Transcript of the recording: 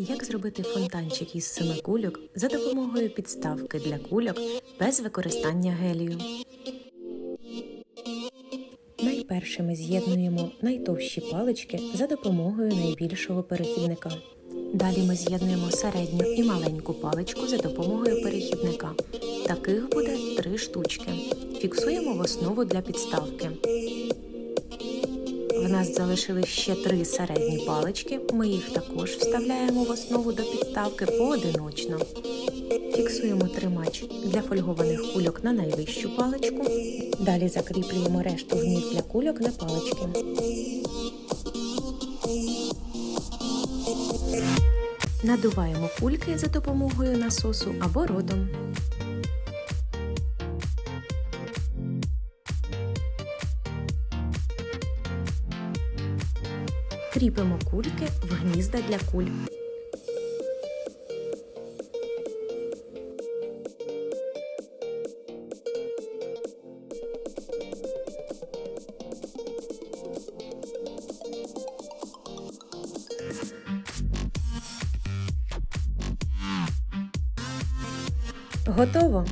Як зробити фонтанчик із семи кульок за допомогою підставки для кульок без використання гелію? Найперше ми з'єднуємо найтовщі палички за допомогою найбільшого перехідника. Далі ми з'єднуємо середню і маленьку паличку за допомогою перехідника. Таких буде три штучки. Фіксуємо в основу для підставки. В нас залишились ще три середні палички. Ми їх також вставляємо в основу до підставки поодиночно. Фіксуємо тримач для фольгованих кульок на найвищу паличку. Далі закріплюємо решту гнізд для кульок на палички. Надуваємо кульки за допомогою насосу або родом. Кріпимо кульки в гнізда для куль. Готово!